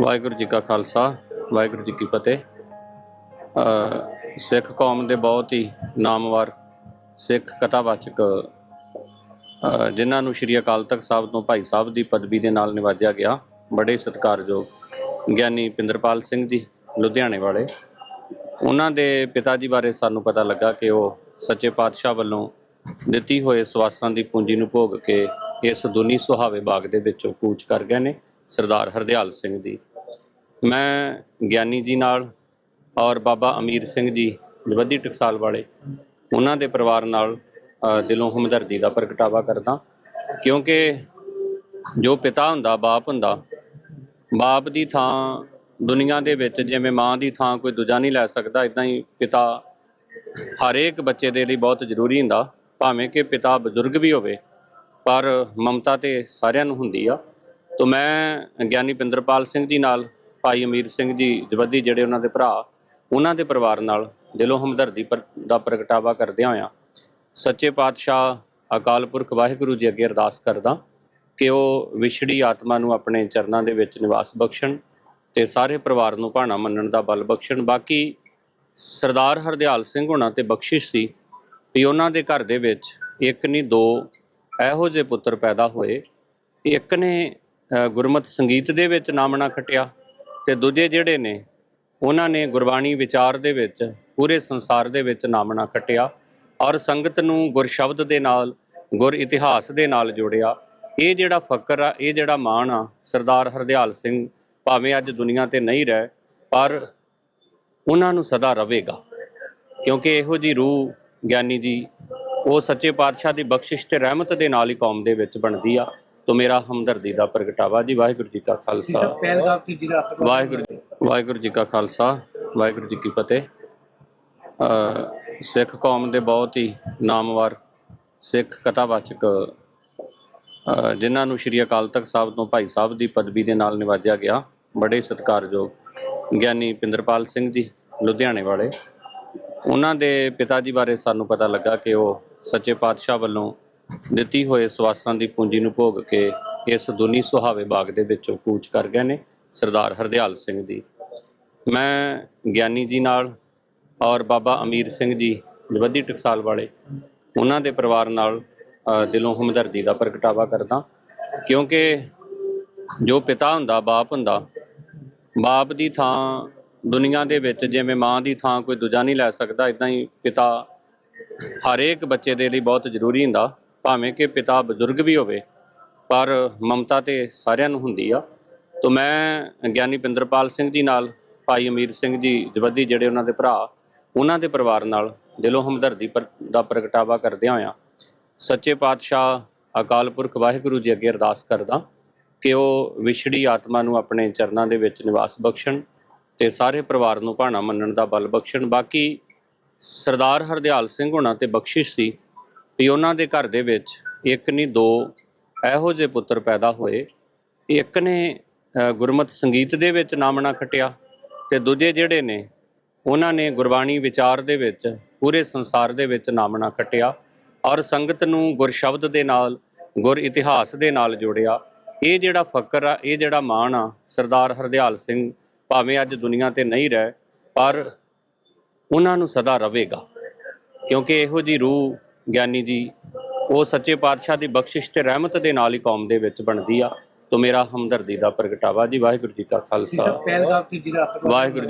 ਵਾਹਿਗੁਰੂ ਜੀ ਕਾ ਖਾਲਸਾ, ਵਾਹਿਗੁਰੂ ਜੀ ਕੀ ਫਤਿਹ। ਸਿੱਖ ਕੌਮ ਦੇ ਬਹੁਤ ਹੀ ਨਾਮਵਰ ਸਿੱਖ ਕਥਾਵਾਚਕ ਜਿਨ੍ਹਾਂ ਨੂੰ ਸ਼੍ਰੀ ਅਕਾਲ ਤਖਤ ਸਾਹਿਬ ਤੋਂ ਭਾਈ ਸਾਹਿਬ ਦੀ ਪਦਵੀ ਦੇ ਨਾਲ ਨਿਵਾਜਿਆ ਗਿਆ, ਬੜੇ ਸਤਿਕਾਰਯੋਗ ਗਿਆਨੀ ਪਿੰਦਰਪਾਲ ਸਿੰਘ ਜੀ, ਲੁਧਿਆਣੇ ਵਾਲੇ। ਉਹਨਾਂ ਦੇ ਪਿਤਾ ਜੀ ਬਾਰੇ ਸਾਨੂੰ ਪਤਾ ਲੱਗਾ ਕਿ ਉਹ ਸੱਚੇ ਪਾਤਸ਼ਾਹ ਵੱਲੋਂ ਦਿੱਤੀ ਹੋਏ ਸਵਾਸਾਂ ਦੀ ਪੂੰਜੀ ਨੂੰ ਭੋਗ ਕੇ ਇਸ ਦੁਨੀ ਸੁਹਾਵੇ ਬਾਗ ਦੇ ਵਿੱਚੋਂ ਕੂਚ ਕਰ ਗਏ ਨੇ, ਸਰਦਾਰ ਹਰਦਿਆਲ ਸਿੰਘ ਜੀ ਮੈਂ ਗਿਆਨੀ ਜੀ ਨਾਲ ਔਰ ਬਾਬਾ ਅਮੀਰ ਸਿੰਘ ਜੀ ਜਵੱਦੀ ਟਕਸਾਲ ਵਾਲੇ ਉਹਨਾਂ ਦੇ ਪਰਿਵਾਰ ਨਾਲ ਦਿਲੋਂ ਹਮਦਰਦੀ ਦਾ ਪ੍ਰਗਟਾਵਾ ਕਰਦਾ ਕਿਉਂਕਿ ਜੋ ਪਿਤਾ ਹੁੰਦਾ, ਬਾਪ ਹੁੰਦਾ, ਬਾਪ ਦੀ ਥਾਂ ਦੁਨੀਆ ਦੇ ਵਿੱਚ ਜਿਵੇਂ ਮਾਂ ਦੀ ਥਾਂ ਕੋਈ ਦੂਜਾ ਨਹੀਂ ਲੈ ਸਕਦਾ ਇਦਾਂ ਹੀ ਪਿਤਾ ਹਰੇਕ ਬੱਚੇ ਦੇ ਲਈ ਬਹੁਤ ਜ਼ਰੂਰੀ ਹੁੰਦਾ, ਭਾਵੇਂ ਕਿ ਪਿਤਾ ਬਜ਼ੁਰਗ ਵੀ ਹੋਵੇ, ਪਰ ਮਮਤਾ ਤੇ ਸਾਰਿਆਂ ਨੂੰ ਹੁੰਦੀ ਆ। ਤੋ ਮੈਂ ਗਿਆਨੀ ਪਿੰਦਰਪਾਲ ਸਿੰਘ ਜੀ ਨਾਲ ਭਾਈ ਅਮੀਰ ਸਿੰਘ ਜੀ ਜਵੱਦੀ ਜਿਹੜੇ ਉਹਨਾਂ ਦੇ ਭਰਾ ਉਹਨਾਂ ਦੇ ਪਰਿਵਾਰ ਨਾਲ ਦਿਲੋਂ ਹਮਦਰਦੀ ਪਰ- ਦਾ ਪ੍ਰਗਟਾਵਾ ਕਰਦਿਆਂ ਹੋਇਆਂ ਸੱਚੇ ਪਾਤਸ਼ਾਹ ਅਕਾਲ ਪੁਰਖ ਵਾਹਿਗੁਰੂ ਜੀ ਅੱਗੇ ਅਰਦਾਸ ਕਰਦਾ ਕਿ ਉਹ ਵਿਛੜੀ ਆਤਮਾ ਨੂੰ ਆਪਣੇ ਚਰਨਾਂ ਦੇ ਵਿੱਚ ਨਿਵਾਸ ਬਖਸ਼ਣ ਤੇ ਸਾਰੇ ਪਰਿਵਾਰ ਨੂੰ ਭਾਣਾ ਮੰਨਣ ਦਾ ਬਲ ਬਖਸ਼ਣ। ਬਾਕੀ ਸਰਦਾਰ ਹਰਦਿਆਲ ਸਿੰਘ ਹੋਣਾ ਤੇ ਬਖਸ਼ਿਸ਼ ਸੀ ਵੀ ਉਹਨਾਂ ਦੇ ਘਰ ਦੇ ਵਿੱਚ ਇੱਕ ਨਹੀਂ ਦੋ ਇਹੋ ਜਿਹੇ ਪੁੱਤਰ ਪੈਦਾ ਹੋਏ। ਇੱਕ ਨੇ ਅ, ਗੁਰਮਤ ਸੰਗੀਤ ਦੇ ਵਿੱਚ ਨਾਮਣਾ ਖਟਿਆ ਤੇ ਦੂਜੇ ਜਿਹੜੇ ਨੇ, ਉਹਨਾਂ ਨੇ ਗੁਰਬਾਣੀ ਵਿਚਾਰ ਦੇ ਵਿੱਚ, ਪੂਰੇ ਸੰਸਾਰ ਦੇ ਵਿੱਚ ਨਾਮਣਾ ਖਟਿਆ ਔਰ ਸੰਗਤ ਨੂੰ ਗੁਰ ਸ਼ਬਦ ਦੇ ਨਾਲ, ਗੁਰ ਇਤਿਹਾਸ ਦੇ ਨਾਲ ਜੋੜਿਆ। ਇਹ ਜਿਹੜਾ ਫਕਰ ਆ, ਇਹ ਜਿਹੜਾ ਮਾਣ ਆ, ਸਰਦਾਰ ਹਰਦਿਆਲ ਸਿੰਘ ਭਾਵੇਂ ਅੱਜ ਦੁਨੀਆ ਤੇ ਨਹੀਂ ਰਹਿ, ਪਰ ਉਹਨਾਂ ਨੂੰ ਸਦਾ ਰਹੇਗਾ। ਕਿਉਂਕਿ ਇਹੋ ਜੀ ਰੂਹ ਗਿਆਨੀ ਜੀ, ਉਹ ਸੱਚੇ ਪਾਤਸ਼ਾਹ ਦੀ ਬਖਸ਼ਿਸ਼ ਤੇ ਰਹਿਮਤ ਦੇ ਨਾਲ ਹੀ ਕੌਮ ਦੇ ਵਿੱਚ ਬਣਦੀ ਆ। ਤੋ ਮੇਰਾ ਹਮਦਰਦੀ ਦਾ ਪ੍ਰਗਟਾਵਾ ਜੀ ਵਾਹਿਗੁਰੂ ਜੀ ਕਾ ਖਾਲਸਾ। ਵਾਹਿਗੁਰੂ ਵਾਹਿਗੁਰੂ ਜੀ ਕਾ ਖਾਲਸਾ ਵਾਹਿਗੁਰੂ ਜੀ ਕੀ ਫਤਿਹ। ਸਿੱਖ ਕੌਮ ਦੇ ਬਹੁਤ ਹੀ ਨਾਮਵਰ ਸਿੱਖ ਕਥਾਵਾਚਕ ਜਿਨ੍ਹਾਂ ਨੂੰ ਸ਼੍ਰੀ ਅਕਾਲ ਤਖਤ ਸਾਹਿਬ ਤੋਂ ਭਾਈ ਸਾਹਿਬ ਦੀ ਪਦਵੀ ਦੇ ਨਾਲ ਨਿਵਾਜਿਆ ਗਿਆ ਬੜੇ ਸਤਿਕਾਰਯੋਗ ਗਿਆਨੀ ਪਿੰਦਰਪਾਲ ਸਿੰਘ ਜੀ ਲੁਧਿਆਣੇ ਵਾਲੇ। ਉਹਨਾਂ ਦੇ ਪਿਤਾ ਜੀ ਬਾਰੇ ਸਾਨੂੰ ਪਤਾ ਲੱਗਾ ਕਿ ਉਹ ਸੱਚੇ ਪਾਤਸ਼ਾਹ ਵੱਲੋਂ ਦਿੱਤੀ ਹੋਏ ਸਵਾਸਾਂ ਦੀ ਪੂੰਜੀ ਨੂੰ ਭੋਗ ਕੇ ਇਸ ਦੁਨੀ ਸੁਹਾਵੇ ਬਾਗ ਦੇ ਵਿੱਚੋਂ ਕੂਚ ਕਰ ਗਏ ਨੇ ਸਰਦਾਰ ਹਰਦਿਆਲ ਸਿੰਘ ਜੀ। ਮੈਂ ਗਿਆਨੀ ਜੀ ਨਾਲ ਔਰ ਬਾਬਾ ਅਮੀਰ ਸਿੰਘ ਜੀ ਜਵੱਦੀ ਟਕਸਾਲ ਵਾਲੇ ਉਹਨਾਂ ਦੇ ਪਰਿਵਾਰ ਨਾਲ ਦਿਲੋਂ ਹਮਦਰਦੀ ਦਾ ਪ੍ਰਗਟਾਵਾ ਕਰਦਾ ਕਿਉਂਕਿ ਜੋ ਪਿਤਾ ਹੁੰਦਾ, ਬਾਪ ਹੁੰਦਾ, ਬਾਪ ਦੀ ਥਾਂ ਦੁਨੀਆ ਦੇ ਵਿੱਚ ਜਿਵੇਂ ਮਾਂ ਦੀ ਥਾਂ ਕੋਈ ਦੂਜਾ ਨਹੀਂ ਲੈ ਸਕਦਾ ਇਦਾਂ ਹੀ ਪਿਤਾ ਹਰੇਕ ਬੱਚੇ ਦੇ ਲਈ ਬਹੁਤ ਜ਼ਰੂਰੀ ਹੁੰਦਾ। ਭਾਵੇਂ ਕਿ ਪਿਤਾ ਬਜ਼ੁਰਗ ਵੀ ਹੋਵੇ, ਪਰ ਮਮਤਾ ਤੇ ਸਾਰਿਆਂ ਨੂੰ ਹੁੰਦੀ ਆ। ਤੋ ਮੈਂ ਗਿਆਨੀ ਪਿੰਦਰਪਾਲ ਸਿੰਘ ਜੀ ਨਾਲ, ਭਾਈ ਅਮੀਰ ਸਿੰਘ ਜੀ ਜਵੱਦੀ ਜਿਹੜੇ ਉਹਨਾਂ ਦੇ ਭਰਾ, ਉਹਨਾਂ ਦੇ ਪਰਿਵਾਰ ਨਾਲ ਦਿਲੋਂ ਹਮਦਰਦੀ ਪਰ- ਦਾ ਪ੍ਰਗਟਾਵਾ ਕਰਦਿਆਂ ਹੋਇਆਂ, ਸੱਚੇ ਪਾਤਸ਼ਾਹ ਅਕਾਲ ਪੁਰਖ ਵਾਹਿਗੁਰੂ ਜੀ ਅੱਗੇ ਅਰਦਾਸ ਕਰਦਾ ਕਿ ਉਹ ਵਿਛੜੀ ਆਤਮਾ ਨੂੰ ਆਪਣੇ ਚਰਨਾਂ ਦੇ ਵਿੱਚ ਨਿਵਾਸ ਬਖਸ਼ਣ ਤੇ ਸਾਰੇ ਪਰਿਵਾਰ ਨੂੰ ਭਾਣਾ ਮੰਨਣ ਦਾ ਬਲ ਬਖਸ਼ਣ। ਬਾਕੀ ਸਰਦਾਰ ਹਰਦਿਆਲ ਸਿੰਘ ਹੋਣਾ ਤੇ ਬਖਸ਼ਿਸ਼ ਸੀ ਵੀ ਉਹਨਾਂ ਦੇ ਘਰ ਦੇ ਵਿੱਚ ਇੱਕ ਨਹੀਂ ਦੋ ਇਹੋ ਜਿਹੇ ਪੁੱਤਰ ਪੈਦਾ ਹੋਏ। ਇੱਕ ਨੇ ਅ, ਗੁਰਮਤ ਸੰਗੀਤ ਦੇ ਵਿੱਚ ਨਾਮਣਾ ਖਟਿਆ ਤੇ ਦੂਜੇ ਜਿਹੜੇ ਨੇ ਉਹਨਾਂ ਨੇ ਗੁਰਬਾਣੀ ਵਿਚਾਰ ਦੇ ਵਿੱਚ ਪੂਰੇ ਸੰਸਾਰ ਦੇ ਵਿੱਚ ਨਾਮਣਾ ਖਟਿਆ ਔਰ ਸੰਗਤ ਨੂੰ ਗੁਰ ਸ਼ਬਦ ਦੇ ਨਾਲ ਗੁਰ ਇਤਿਹਾਸ ਦੇ ਨਾਲ ਜੋੜਿਆ। ਇਹ ਜਿਹੜਾ ਫਕਰ ਆ ਇਹ ਜਿਹੜਾ ਮਾਣ ਆ ਸਰਦਾਰ ਹਰਦਿਆਲ ਸਿੰਘ ਭਾਵੇਂ ਅੱਜ ਦੁਨੀਆ ਤੇ ਨਹੀਂ ਰਹਿ ਪਰ ਉਹਨਾਂ ਨੂੰ ਸਦਾ ਰਹੇਗਾ ਕਿਉਂਕਿ ਇਹੋ ਜੀ ਰੂਹ ਗਿਆਨੀ ਜੀ ਉਹ ਸੱਚੇ ਪਾਤਸ਼ਾਹ ਦੀ ਬਖਸ਼ਿਸ਼ ਤੇ ਰਹਿਮਤ ਦੇ ਨਾਲ ਹੀ ਕੌਮ ਦੇ ਵਿੱਚ ਬਣਦੀ ਆ ਤੋ ਮੇਰਾ ਹਮਦਰਦੀ ਦਾ ਪ੍ਰਗਟਾਵਾ ਜੀ ਵਾਹਿਗੁਰੂ ਜੀ ਕਾ ਖਾਲਸਾ। ਵਾਹਿਗੁਰੂ